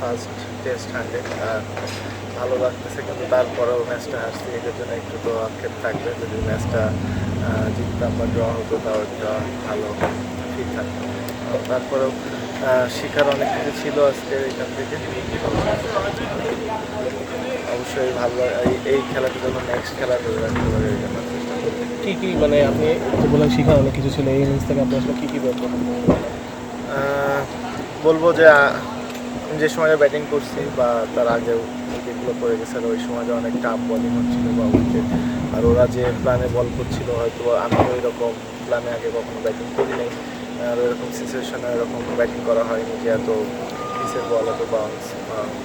First test hundred আর ভালো লাগতেছে কিন্তু তারপরেও ম্যাচটা হারছি এটার জন্য একটু তো আক্ষেপ থাকবে। যদি ম্যাচটা জিততাম বা ড্র হতো তাও একটা ভালো ঠিক থাকতো। তারপরেও শেখার অনেক কিছু ছিল আজকে এখান থেকে। অবশ্যই ভালো এই- এই খেলাটার জন্য নেক্সট খেলা ধরে রাখতে পারে। কি কি মানে আপনি বললেন শিখা অনেক কিছু ছিল এই ইনিংস থেকে আপনি আসলে কি কি আহ, বলব যে যে সময় ব্যাটিং করছি বা তার আগেও উইকেটগুলো পড়ে গেছে ওই সময়টা অনেক টাফ বলিং হচ্ছিল বা উইকেট আর ওরা যে প্ল্যানে বল করছিল, হয়তো আমি ওই রকম প্ল্যানে আগে কখনো ব্যাটিং করি নাই আর ওইরকম সিচুয়েশনে এরকম ব্যাটিং করা হয়নি যে এত পিসের বল এত বাউন্স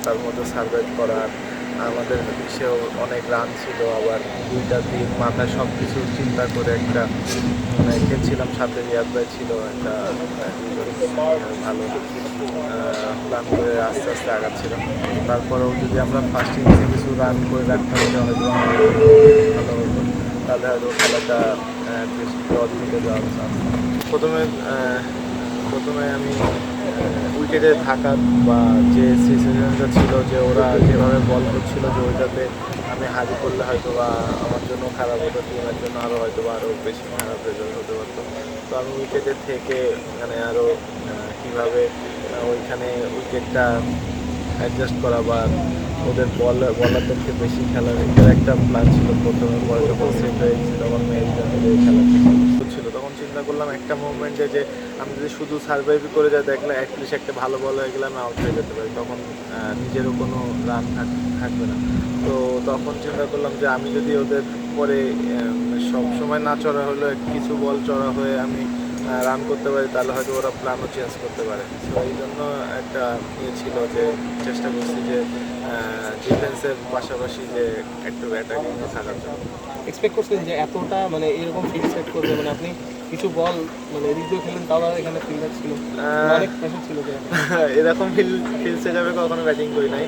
তার মধ্যে সার্ভাইভ করার আমাদের দেশেও অনেক রান ছিল, আবার দুইটা দিন মাথায় সব কিছু চিন্তা করে একটা মানে খেলছিলাম, সাথে রিয়াদ ভাই ছিল, একটা ভালো। প্ল্যান করে আস্তে আস্তে আগাচ্ছিলাম তারপরেও যদি আমরা ফার্স্ট ইনিংসে কিছু রান করে রাখতাম, তাহলে হয়তো ভালো হতো। তাহলে হয়তো খেলাটা ড্র দিতে যাওয়ার চান্স প্রথমে প্রথমে আমি উইকেটে থাকা বা যে সিচুয়েশনটা ছিল যে ওরা যেভাবে বল করছিল যে ওইটাতে আমি হাজি করলে হয়তো বা আমার জন্য খারাপ হতো টিমের জন্য আরও হয়তো বা আরও বেশি খারাপ রেজাল্ট হতে পারতো। তো আমি উইকেটে থেকে মানে আরও কীভাবে ওইখানে উইকেটটা অ্যাডজাস্ট করা বা ওদের বল বলারদেরকে বেশি খেলার এটার একটা প্ল্যান ছিল প্রথমে। পরে যখন সেট হয়ে গেছে, তখন ম্যাচ খেলা ছিল। তখন চিন্তা করলাম একটা মুভমেন্টে যে আমি যদি শুধু সার্ভাইভ করে যাই, দেখলে অ্যাটলিস্ট একটা ভালো বল হয়ে গেলে আমি আউট হয়ে যেতে পারি। তখন নিজেরও কোনো রান থাকবে না। তো তখন চিন্তা করলাম যে আমি যদি ওদের পরে সব সময় না চড়া হলেও কিছু বল চড়া হয়ে আমি রান করতে পারি, তাহলে হয়তো ওরা প্ল্যানও চেঞ্জ করতে পারে। তো এই জন্য একটা ইয়ে ছিল যে, চেষ্টা করছি যে ডিফেন্সের পাশাপাশি যে একটু অ্যাটাকিং থাকার জন্য এক্সপেক্ট করছেন যে এতটা মানে এরকম ফিল্ড সেট করবে মানে আপনি কিছু বল মানে এদিক দিয়ে খেলেন তাও এখানে ফিল্ডার ছিল অনেক প্রেশার ছিল এরকম ফিল ফিল সেট আপে কখনো ব্যাটিং করি নাই।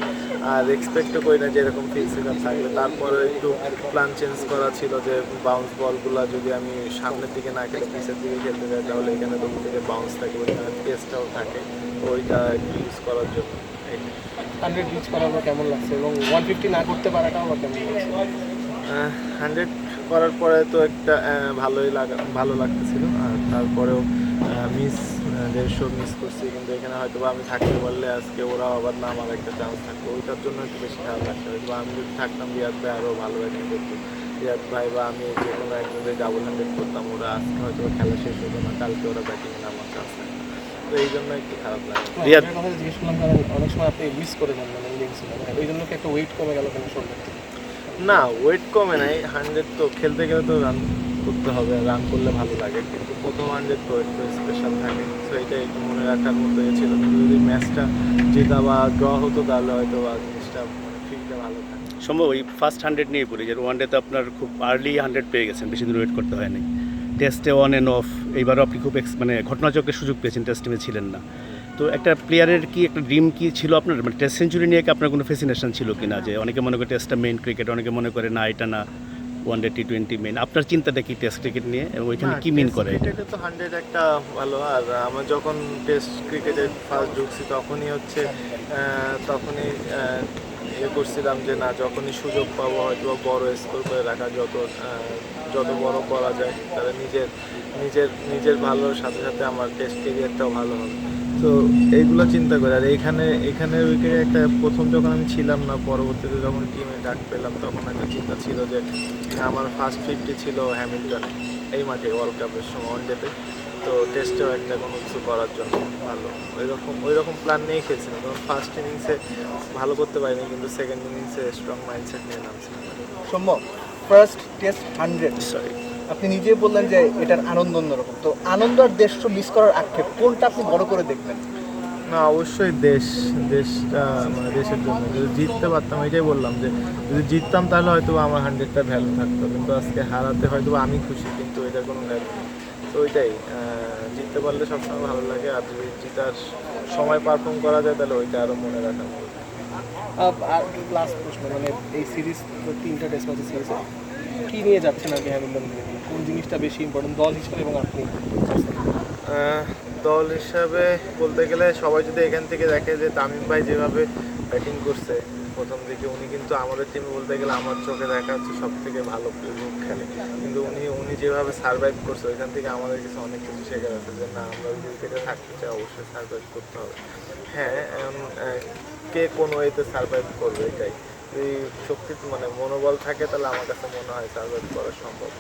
আর এক্সপেক্টও করি না যে এরকম ফিল সেট আপ থাকবে। তারপরে একটু প্ল্যান চেঞ্জ করা ছিল যে বাউন্স বলগুলো যদি আমি সামনের দিকে না খেলে পিসের দিকে খেলতে যাই তাহলে এখানে দু থেকে বাউন্স থাকে ওইখানে পেসটাও থাকে ওইটা ইউজ করার জন্য। হান্ড্রেড রিচ পর কেমন লাগছে? এবং ওয়ান ফিফটি না করতে পারাটাও আমার কেমন লাগছে? হান্ড্রেড করার পরে তো একটা ভালোই লাগা, ভালো লাগতেছিল। আর তারপরেও মিস দেড়শো মিস করছি। কিন্তু এখানে হয়তো আমি থাকতে পারলে আজকে ওরা আবার না আমার একটা চান্স থাকতো। ওইটার জন্য একটু বেশি খারাপ লাগছে। হয়তো আমি যদি থাকতাম, রিয়াদ ভাই আরও ভালো ব্যাটিং করতো। রিয়াদ ভাই বা আমি যে কোনো একজন যদি ডাবল হান্ড্রেড করতাম। ওরা আজকে হয়তো খেলা শেষ হতো না। কালকে ওরা ব্যাটিংয়ে নামার চান্স থাকতো। তো এই জন্য একটু খারাপ লাগে। রিয়াদ কথা জিজ্ঞেস করলাম কারণ অনেক সময় আপনি মিস করে যান মানে ইনিংস ওই জন্য কি একটা ওয়েট কমে গেল কেন শোল্ডার থেকে? না ওয়েট কমে নাই হান্ড্রেড তো খেলতে গেলে তো রান করতে হবে রান করলে ভালো লাগে। কিন্তু প্রথম হান্ড্রেড তো একটু স্পেশাল থাকে। তো এটা একটু মনে রাখার মতো ছিল যদি ম্যাচটা জেতা বা ড্র হতো তাহলে হয়তো বা জিনিসটা মানে ফিল্ডটা ভালো থাকে। সম্ভব ওই ফার্স্ট হান্ড্রেড নিয়ে পড়ি যে ওয়ান ডেতে আপনার খুব আর্লি হান্ড্রেড পেয়ে গেছেন বেশি দূর ওয়েট করতে হয়নি টেস্টে অন অ্যান্ড অফ এইবারও আপনি খুব মানে ঘটনাচক্রের সুযোগ পেয়েছেন টেস্ট টিমে ছিলেন না। তো একটা প্লেয়ারের কি একটা ড্রিম কি ছিল আপনার? মানে টেস্ট সেঞ্চুরি নিয়ে কি আপনার কোনো ফেসিনেশন ছিল কি না যে অনেকে মনে করে টেস্টটা মেইন ক্রিকেট অনেকে মনে করে না এটা না one day T twenty main আপনার চিন্তাটা কি টেস্ট ক্রিকেট নিয়ে এবং ওইখানে কি মিন করে এটা? ক্রিকেটে তো হান্ড্রেড একটা ভালো। আর আমার যখন টেস্ট ক্রিকেটে ফার্স্ট ঢুকছি তখনই হচ্ছে তখনই ইয়ে করছিলাম যে না, যখনই সুযোগ পাবো হয়তো বড় স্কোর করে রাখা যত যত বড় করা যায়, তাহলে নিজের নিজের নিজের ভালোর সাথে সাথে আমার টেস্ট ক্যারিয়ারটাও ভালো হবে। তো এইগুলো চিন্তা করে আর এইখানে এখানে উইকেটে একটা প্রথম যখন আমি ছিলাম না পরবর্তীতে যখন টিমে ডাক পেলাম তখন একটা চিন্তা ছিল যে আমার ফার্স্ট ফিফটি ছিল হ্যামিল্টনে এই মাঠে ওয়ার্ল্ড কাপের সময় ওয়ান ওয়ানডেতে তো। টেস্টেও একটা কোনো কিছু করার জন্য ভালো। ওই রকম ওই রকম প্ল্যান নিয়ে খেলছিলাম তখন ফার্স্ট ইনিংসে ভালো করতে পারিনি কিন্তু সেকেন্ড ইনিংসে স্ট্রং মাইন্ডসেট নিয়ে নামছিলাম। সম্ভব? ফার্স্ট টেস্ট হান্ড্রেড সরি আপনি নিজেই বললেন যে এটার আনন্দ অন্যরকম তো আনন্দ আর দেশ মিস করার আক্ষেপ কোনটা আপনি বড় করে দেখবেন না অবশ্যই দেশ দেশটা মানে দেশের জন্য যদি জিততে পারতাম এটাই বললাম যে যদি জিততাম তাহলে হয়তো আমার হান্ড্রেডটা ভ্যালু থাকতো কিন্তু আজকে হারাতে হয়তো বা আমি খুশি কিন্তু এটা কোনো ভ্যালু তো ওইটাই জিততে পারলে সবসময় ভালো লাগে আর যদি জিতার সময় পারফর্ম করা যায় তাহলে ওইটা আরও মনে রাখা ভালো। আর লাস্ট প্রশ্ন মানে এই সিরিজ তিনটা টেস্ট ম্যাচের সিরিজ কি নিয়ে যাচ্ছেন আর কি হ্যামিল্টন? কোন জিনিসটা বেশি ইম্পর্টেন্ট দল হিসাবে এবং আপনি? দল হিসাবে বলতে গেলে সবাই যদি এখান থেকে দেখে যে তামিম ভাই যেভাবে ব্যাটিং করছে, প্রথম দিকে উনি কিন্তু আমাদের টিমে বলতে গেলে আমার চোখে দেখা হচ্ছে সব থেকে ভালো খেলে। কিন্তু উনি উনি যেভাবে সার্ভাইভ করছে, ওইখান থেকে আমাদের কিছু অনেক কিছু শেখার আছে যে না, আমরা ওই থেকে থাকতে চাই, অবশ্যই সার্ভাইভ করতে হবে। হ্যাঁ কে কোন ওয়েতে সার্ভাইভ করবে এটাই। যদি শক্তি মানে মনোবল থাকে তাহলে আমার কাছে মনে হয় সার্ভাইভ করা সম্ভব।